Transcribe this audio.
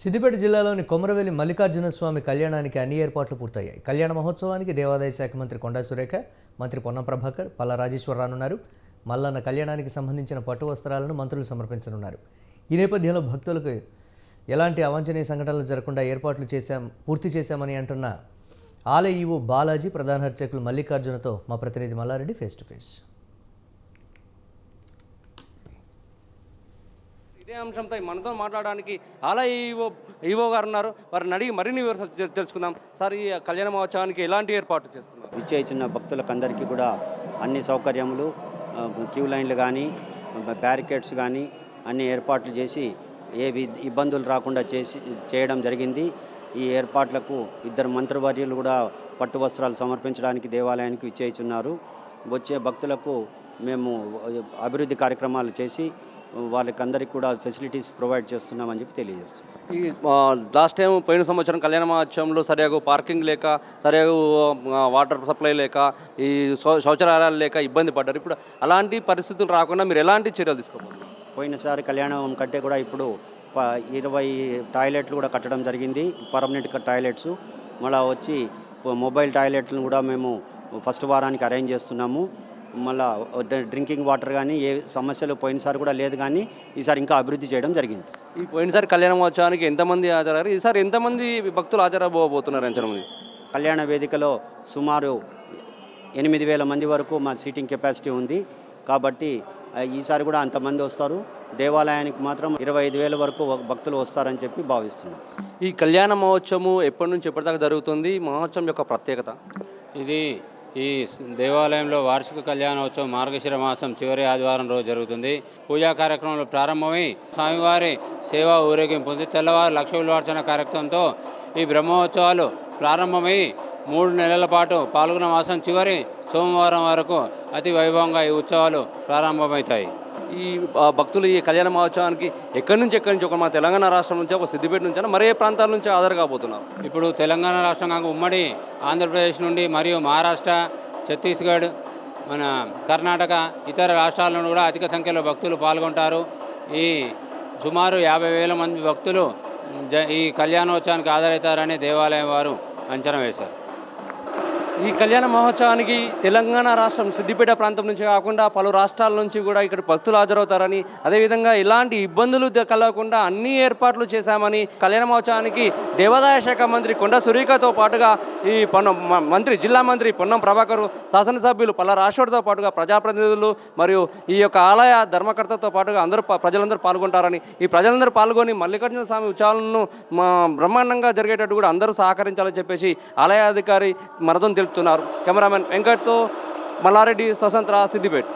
సిద్దిపేట జిల్లాలోని కొమరవెల్లి మల్లికార్జున స్వామి కళ్యాణానికి అన్ని ఏర్పాట్లు పూర్తయ్యాయి. కళ్యాణ మహోత్సవానికి దేవాదాయ శాఖ మంత్రి కొండా సురేఖ మంత్రి పొన్నం ప్రభాకర్ పల్లా రాజేశ్వర రానున్నారు. మల్లన్న కళ్యాణానికి సంబంధించిన పట్టు వస్త్రాలను మంత్రులు సమర్పించనున్నారు. ఈ నేపథ్యంలో భక్తులకు ఎలాంటి అవాంఛనీయ సంఘటనలు జరగకుండా ఏర్పాట్లు చేశాం పూర్తి చేశామని అంటున్న ఆలయ ఈవో బాలాజీ ప్రధాన అర్చకులు మల్లికార్జునతో మా ప్రతినిధి మల్లారెడ్డి ఫేస్ టు ఫేస్ ఇదే అంశంపై మనతో మాట్లాడడానికి ఆలయ ఈవో ఈవో గారు ఉన్నారు వారిని అడిగి మరిన్ని వివరాలు తెలుసుకుందాం. సార్ ఈ కళ్యాణ మహోత్సవానికి ఎలాంటి ఏర్పాటు చేస్తున్నారు? విచ్చేసిన భక్తులకందరికీ కూడా అన్ని సౌకర్యములు క్యూ లైన్లు కానీ బ్యారికేడ్స్ కానీ అన్ని ఏర్పాట్లు చేసి ఏ ఇబ్బందులు రాకుండా చేసి చేయడం జరిగింది. ఈ ఏర్పాట్లకు ఇద్దరు మంత్రివర్యులు కూడా పట్టు వస్త్రాలు సమర్పించడానికి దేవాలయానికి విచ్చేయిచున్నారు. వచ్చే భక్తులకు మేము అభివృద్ధి కార్యక్రమాలు చేసి వాళ్ళకందరికీ కూడా ఫెసిలిటీస్ ప్రొవైడ్ చేస్తున్నామని చెప్పి తెలియజేస్తున్నాం. ఈ లాస్ట్ టైం పోయిన సంవత్సరం కళ్యాణ మహోత్సవంలో సరిగా పార్కింగ్ లేక సరిగా వాటర్ సప్లై లేక ఈ శౌచాలయాలు లేక ఇబ్బంది పడ్డారు. ఇప్పుడు అలాంటి పరిస్థితులు రాకుండా మీరు ఎలాంటి చర్యలు తీసుకోబోతున్నారు? పోయినసారి కళ్యాణం కంటే కూడా ఇప్పుడు ఇరవై టాయిలెట్లు కూడా కట్టడం జరిగింది. పర్మనెంట్ టాయిలెట్స్ మళ్ళీ వచ్చి మొబైల్ టాయిలెట్లను కూడా మేము ఫస్ట్ వారానికి అరేంజ్ చేస్తున్నాము. మళ్ళా డ్రి- డ్రింకింగ్ వాటర్ కానీ ఏ సమస్యలు పోయినసారి కూడా లేదు కానీ ఈసారి ఇంకా అభివృద్ధి చేయడం జరిగింది. ఈ పోయినసారి కళ్యాణ మహోత్సవానికి ఎంతమంది హాజరయ్యారు? ఈసారి ఎంతమంది భక్తులు హాజరబోతున్నారు ఎంతమంది కళ్యాణ వేదికలో సుమారు ఎనిమిది వేల మంది వరకు మా సీటింగ్ కెపాసిటీ ఉంది. కాబట్టి ఈసారి కూడా అంతమంది వస్తారు. దేవాలయానికి మాత్రం ఇరవై ఐదు వేల వరకు భక్తులు వస్తారని చెప్పి భావిస్తున్నాం. ఈ కళ్యాణ మహోత్సవం ఎప్పటి నుంచి ఎప్పటిదాకా జరుగుతుంది? మహోత్సవం యొక్క ప్రత్యేకత? ఇది ఈ దేవాలయంలో వార్షిక కళ్యాణోత్సవం మార్గశిర మాసం చివరి ఆదివారం రోజు జరుగుతుంది. పూజా కార్యక్రమాలు ప్రారంభమై స్వామివారి సేవా ఊరేగింపు ఉంది తెల్లవారు లక్ష విలువార్చన కార్యక్రమంతో ఈ బ్రహ్మోత్సవాలు ప్రారంభమై మూడు నెలల పాటు పాల్గొన మాసం చివరి సోమవారం వరకు అతి వైభవంగా ఈ ఉత్సవాలు ప్రారంభమవుతాయి. ఈ భక్తులు ఈ కళ్యాణ మహోత్సవానికి ఎక్కడి నుంచి ఎక్కడి నుంచి ఒక మా తెలంగాణ రాష్ట్రం నుంచి ఒక సిద్దిపేట నుంచి మరే ప్రాంతాల నుంచి హాజరు కాబోతున్నారు? ఇప్పుడు తెలంగాణ రాష్ట్రం కాక ఉమ్మడి ఆంధ్రప్రదేశ్ నుండి మరియు మహారాష్ట్ర ఛత్తీస్గఢ్ మన కర్ణాటక ఇతర రాష్ట్రాల నుండి కూడా అధిక సంఖ్యలో భక్తులు పాల్గొంటారు. ఈ సుమారు యాభై వేల మంది భక్తులు జ ఈ కళ్యాణోత్సవానికి హాజరవుతారని దేవాలయం వారు అంచనా వేశారు. ఈ కళ్యాణ మహోత్సవానికి తెలంగాణ రాష్ట్రం సిద్దిపేట ప్రాంతం నుంచి కాకుండా పలు రాష్ట్రాల నుంచి కూడా ఇక్కడ భక్తులు హాజరవుతారని అదేవిధంగా ఇలాంటి ఇబ్బందులు కలగకుండా అన్ని ఏర్పాట్లు చేశామని కళ్యాణ మహోత్సవానికి దేవాదాయ శాఖ మంత్రి కొండ సురేఖతో పాటుగా ఈ పొన్నం మంత్రి జిల్లా మంత్రి పొన్నం ప్రభాకర్ శాసనసభ్యులు పల్ల రాష్ట్రతో పాటుగా ప్రజాప్రతినిధులు మరియు ఈ యొక్క ఆలయ ధర్మకర్తతో పాటుగా అందరూ ప్రజలందరూ పాల్గొంటారని ఈ ప్రజలందరూ పాల్గొని మల్లికార్జున స్వామి ఉత్సవాలను బ్రహ్మాండంగా జరిగేటట్టు కూడా అందరూ సహకరించాలని చెప్పేసి ఆలయాధికారి మరదం తెలుపుతున్నారు కెమెరామెన్ వెంకట్తో మల్లారెడ్డి స్వతంత్ర సిద్దిపేట.